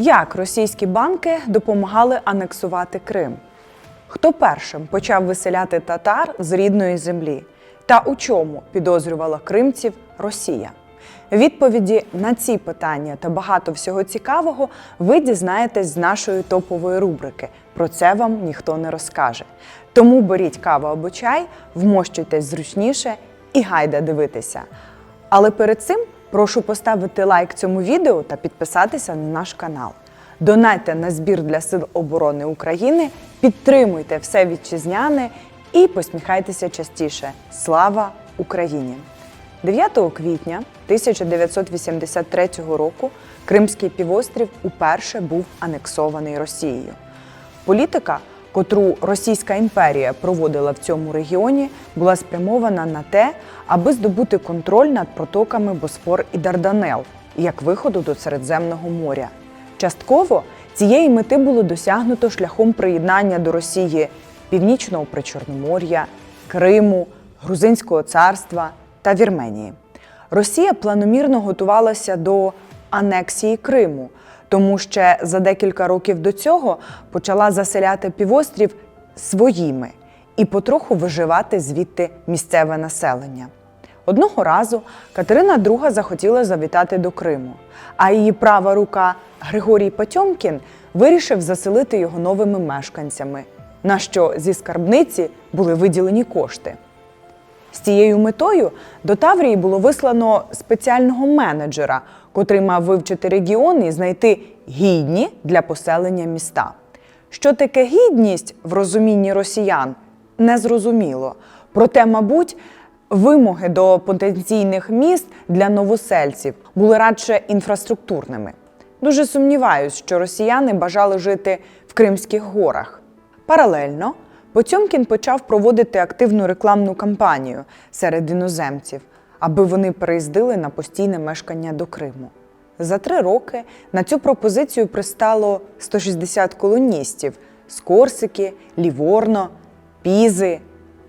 Як російські банки допомагали анексувати Крим? Хто першим почав виселяти татар з рідної землі? Та у чому підозрювала кримців Росія? Відповіді на ці питання та багато всього цікавого ви дізнаєтесь з нашої топової рубрики. Про це вам ніхто не розкаже. Тому беріть каву або чай, вмощуйтесь зручніше і гайда дивитися. Але перед цим прошу поставити лайк цьому відео та підписатися на наш канал. Донайте на збір для Сил оборони України, підтримуйте все вітчизняне і посміхайтеся частіше. Слава Україні! 9 квітня 1983 року Кримський півострів уперше був анексований Росією. Політика, котру Російська імперія проводила в цьому регіоні, була спрямована на те, аби здобути контроль над протоками Босфор і Дарданел як виходу до Середземного моря. Частково цієї мети було досягнуто шляхом приєднання до Росії Північного Причорномор'я, Криму, Грузинського царства та Вірменії. Росія планомірно готувалася до анексії Криму, тому ще за декілька років до цього почала заселяти півострів своїми і потроху виживати звідти місцеве населення. Одного разу Катерина II захотіла завітати до Криму, а її права рука Григорій Потьомкін вирішив заселити його новими мешканцями, на що зі скарбниці були виділені кошти. З цією метою до Таврії було вислано спеціального менеджера, котрий мав вивчити регіон і знайти гідні для поселення міста. Що таке гідність в розумінні росіян, незрозуміло. Проте, мабуть, вимоги до потенційних міст для новосельців були радше інфраструктурними. Дуже сумніваюсь, що росіяни бажали жити в Кримських горах. Паралельно Потьомкін почав проводити активну рекламну кампанію серед іноземців, аби вони переїздили на постійне мешкання до Криму. За три роки на цю пропозицію пристало 160 колоністів з Корсики, Ліворно, Пізи,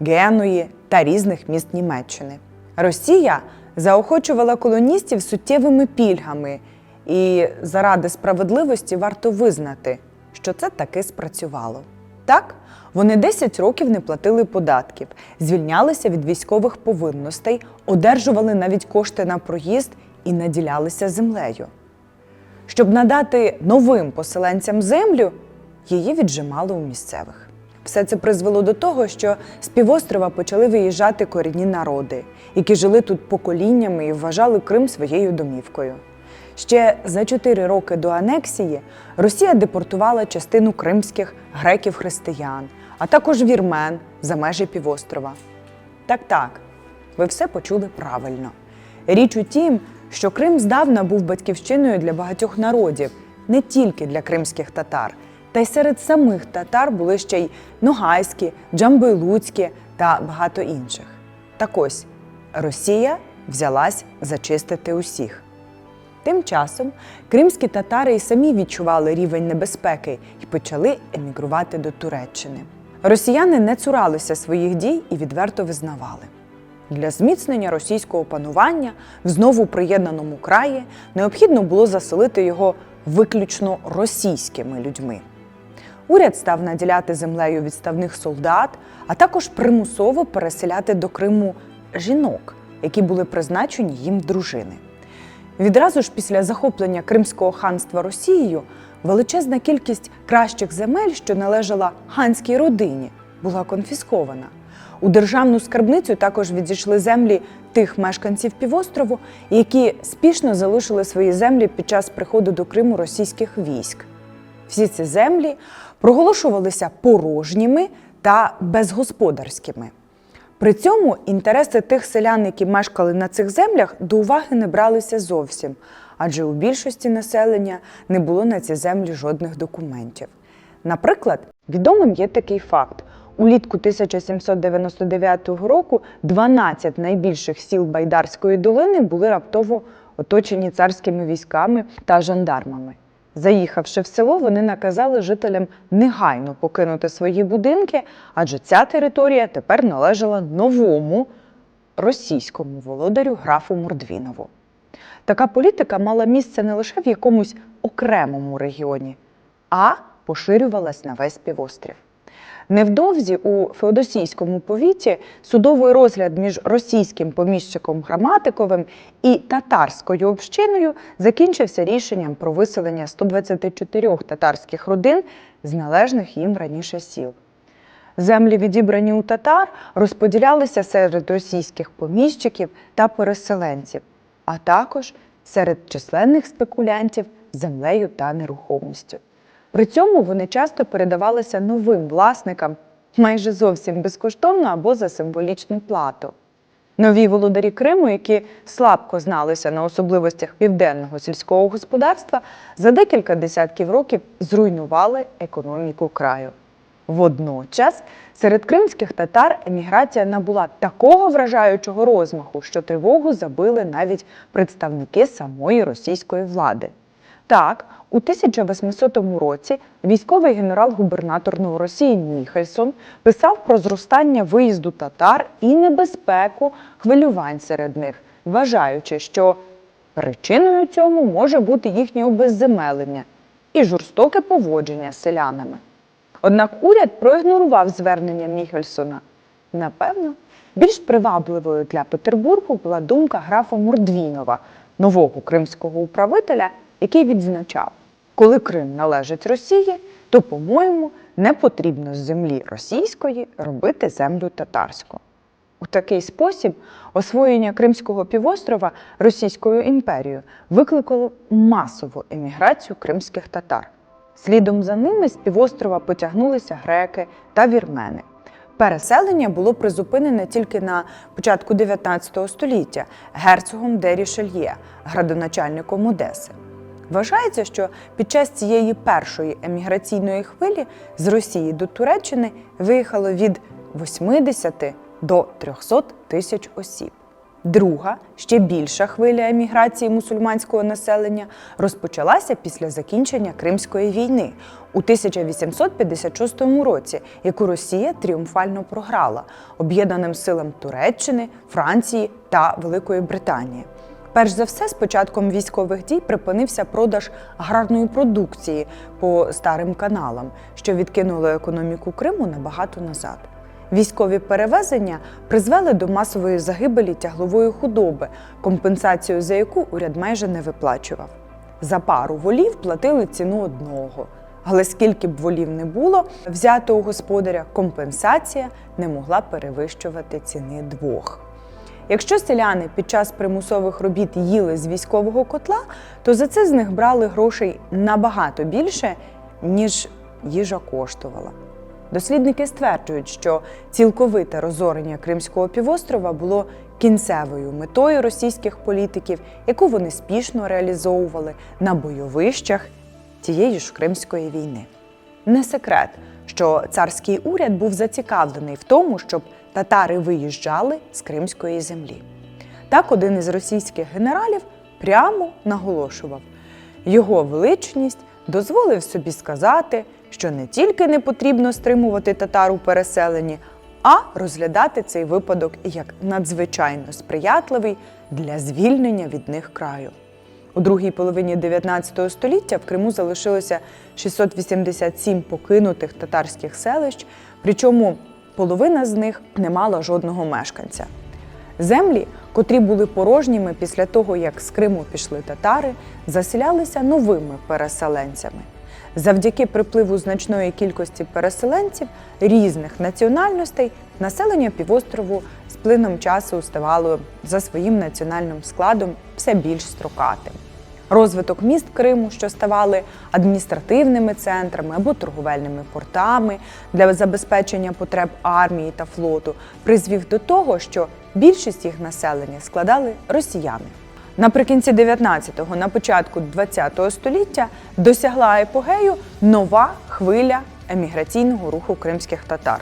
Геної та різних міст Німеччини. Росія заохочувала колоністів суттєвими пільгами, і заради справедливості варто визнати, що це таки спрацювало. Так, вони 10 років не платили податків, звільнялися від військових повинностей, одержували навіть кошти на проїзд і наділялися землею. Щоб надати новим поселенцям землю, її віджимали у місцевих. Все це призвело до того, що з півострова почали виїжджати корінні народи, які жили тут поколіннями і вважали Крим своєю домівкою. Ще за чотири роки до анексії Росія депортувала частину кримських греків-християн, а також вірмен за межі півострова. Так, так, ви все почули правильно. Річ у тім, що Крим здавна був батьківщиною для багатьох народів, не тільки для кримських татар. Та й серед самих татар були ще й ногайські, джамбойлуцькі та багато інших. Так ось Росія взялась зачистити усіх. Тим часом кримські татари й самі відчували рівень небезпеки і почали емігрувати до Туреччини. Росіяни не цуралися своїх дій і відверто визнавали. Для зміцнення російського панування в знову приєднаному краї необхідно було заселити його виключно російськими людьми. Уряд став наділяти землею відставних солдат, а також примусово переселяти до Криму жінок, які були призначені їм дружини. Відразу ж після захоплення Кримського ханства Росією величезна кількість кращих земель, що належала ханській родині, була конфіскована. У державну скарбницю також відійшли землі тих мешканців півострову, які спішно залишили свої землі під час приходу до Криму російських військ. Всі ці землі проголошувалися порожніми та безгосподарськими. При цьому інтереси тих селян, які мешкали на цих землях, до уваги не бралися зовсім, адже у більшості населення не було на ці землі жодних документів. Наприклад, відомим є такий факт: улітку 1799 року 12 найбільших сіл Байдарської долини були раптово оточені царськими військами та жандармами. Заїхавши в село, вони наказали жителям негайно покинути свої будинки, адже ця територія тепер належала новому російському володарю графу Мордвінову. Така політика мала місце не лише в якомусь окремому регіоні, а поширювалась на весь півострів. Невдовзі у Феодосійському повіті судовий розгляд між російським поміщиком Граматиковим і татарською общиною закінчився рішенням про виселення 124 татарських родин з належних їм раніше сіл. Землі, відібрані у татар, розподілялися серед російських поміщиків та переселенців, а також серед численних спекулянтів землею та нерухомістю. При цьому вони часто передавалися новим власникам майже зовсім безкоштовно або за символічну плату. Нові володарі Криму, які слабко зналися на особливостях південного сільського господарства, за декілька десятків років зруйнували економіку краю. Водночас серед кримських татар еміграція набула такого вражаючого розмаху, що тривогу забили навіть представники самої російської влади. Так, у 1800 році військовий генерал-губернатор Новоросії Міхельсон писав про зростання виїзду татар і небезпеку хвилювань серед них, вважаючи, що причиною цьому може бути їхнє обезземелення і жорстоке поводження з селянами. Однак уряд проігнорував звернення Міхельсона. Напевно, більш привабливою для Петербургу була думка графа Мордвінова, нового кримського управителя, який відзначав, коли Крим належить Росії, то, по-моєму, не потрібно з землі російської робити землю татарську. У такий спосіб освоєння Кримського півострова Російською імперією викликало масову еміграцію кримських татар. Слідом за ними з півострова потягнулися греки та вірмени. Переселення було призупинене тільки на початку 19 століття герцогом де Рішельє, градоначальником Одеси. Вважається, що під час цієї першої еміграційної хвилі з Росії до Туреччини виїхало від 80 до 300 тисяч осіб. Друга, ще більша хвиля еміграції мусульманського населення розпочалася після закінчення Кримської війни у 1856 році, яку Росія тріумфально програла об'єднаним силам Туреччини, Франції та Великої Британії. Перш за все, з початком військових дій припинився продаж аграрної продукції по старим каналам, що відкинуло економіку Криму набагато назад. Військові перевезення призвели до масової загибелі тяглової худоби, компенсацію за яку уряд майже не виплачував. За пару волів платили ціну одного. Але скільки б волів не було, взято у господаря компенсація не могла перевищувати ціни двох. Якщо селяни під час примусових робіт їли з військового котла, то за це з них брали грошей набагато більше, ніж їжа коштувала. Дослідники стверджують, що цілковите розорення Кримського півострова було кінцевою метою російських політиків, яку вони спішно реалізовували на бойовищах тієї ж Кримської війни. Не секрет, що царський уряд був зацікавлений в тому, щоб татари виїжджали з Кримської землі. Так, один із російських генералів прямо наголошував, його величність дозволив собі сказати, що не тільки не потрібно стримувати татар у переселенні, а розглядати цей випадок як надзвичайно сприятливий для звільнення від них краю. У другій половині 19 століття в Криму залишилося 687 покинутих татарських селищ, причому половина з них не мала жодного мешканця. Землі, котрі були порожніми після того, як з Криму пішли татари, заселялися новими переселенцями. Завдяки припливу значної кількості переселенців різних національностей населення півострову з плином часу ставало за своїм національним складом все більш строкатим. Розвиток міст Криму, що ставали адміністративними центрами або торговельними портами для забезпечення потреб армії та флоту, призвів до того, що більшість їх населення складали росіяни. Наприкінці 19-го, на початку 20-го століття досягла епогею нова хвиля еміграційного руху кримських татар.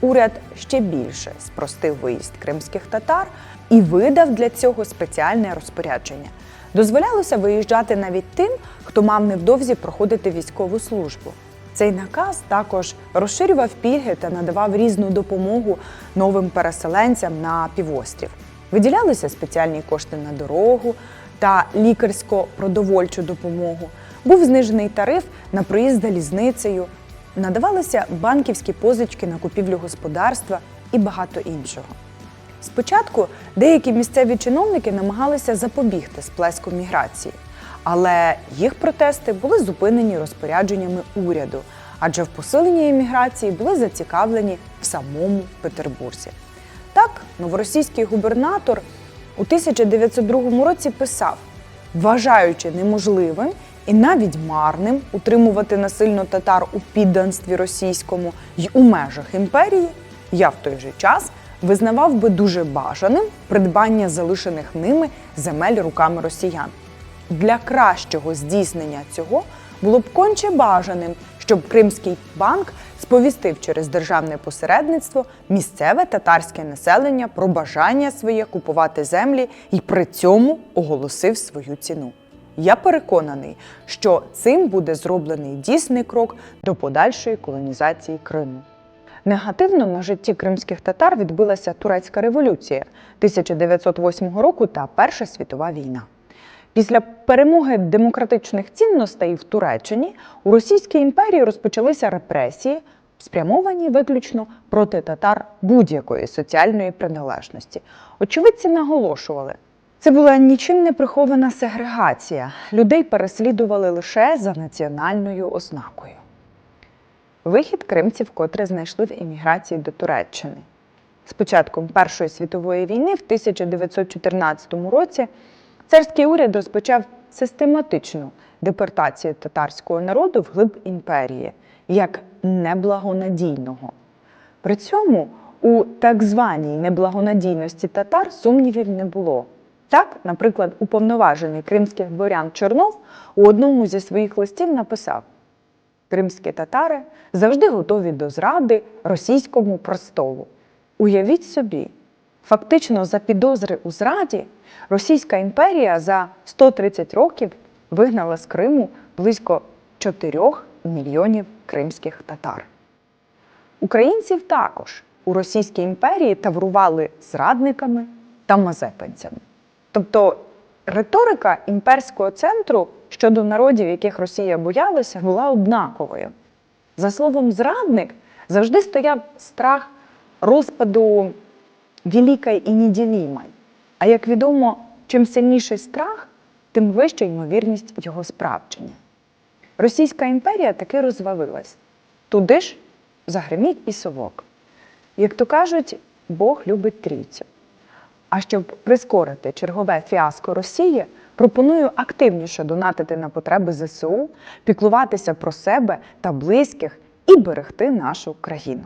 Уряд ще більше спростив виїзд кримських татар і видав для цього спеціальне розпорядження. Дозволялося виїжджати навіть тим, хто мав невдовзі проходити військову службу. Цей наказ також розширював пільги та надавав різну допомогу новим переселенцям на півострів. Виділялися спеціальні кошти на дорогу, та лікарсько-продовольчу допомогу, був знижений тариф на проїзд залізницею, надавалися банківські позички на купівлю господарства і багато іншого. Спочатку деякі місцеві чиновники намагалися запобігти сплеску міграції, але їх протести були зупинені розпорядженнями уряду, адже в посиленні еміграції були зацікавлені в самому Петербурзі. Так, новоросійський губернатор у 1902 році писав, вважаючи неможливим і навіть марним утримувати насильно татар у підданстві російському й у межах імперії, я в той же час визнавав би дуже бажаним придбання залишених ними земель руками росіян. Для кращого здійснення цього було б конче бажаним, щоб Кримський банк сповістив через державне посередництво місцеве татарське населення про бажання своє купувати землі і при цьому оголосив свою ціну. Я переконаний, що цим буде зроблений дійсний крок до подальшої колонізації Криму. Негативно на житті кримських татар відбилася турецька революція 1908 року та Перша світова війна. Після перемоги демократичних цінностей в Туреччині у Російській імперії розпочалися репресії, спрямовані виключно проти татар будь-якої соціальної приналежності. Очевидці наголошували, це була нічим не прихована сегрегація. Людей переслідували лише за національною ознакою. Вихід кримців, котре знайшли в еміграції до Туреччини. З початком Першої світової війни в 1914 році царський уряд розпочав систематичну депортацію татарського народу вглиб імперії як неблагонадійного. При цьому у так званій неблагонадійності татар сумнівів не було. Так, наприклад, уповноважений кримських дворян Чорнов у одному зі своїх листів написав: Кримські татари завжди готові до зради російському престолу. Уявіть собі, фактично за підозри у зраді Російська імперія за 130 років вигнала з Криму близько 4 мільйонів кримських татар. Українців також у Російській імперії таврували зрадниками та мазепинцями. Тобто риторика імперського центру щодо народів, яких Росія боялася, була однаковою. За словом зрадник завжди стояв страх розпаду великої і неділімої. А як відомо, чим сильніший страх, тим вища ймовірність його справдження. Російська імперія таки розвалилась. Туди ж загримів і совок. Як то кажуть, Бог любить трійцю. А щоб прискорити чергове фіаско Росії, пропоную активніше донатити на потреби ЗСУ, піклуватися про себе та близьких і берегти нашу країну.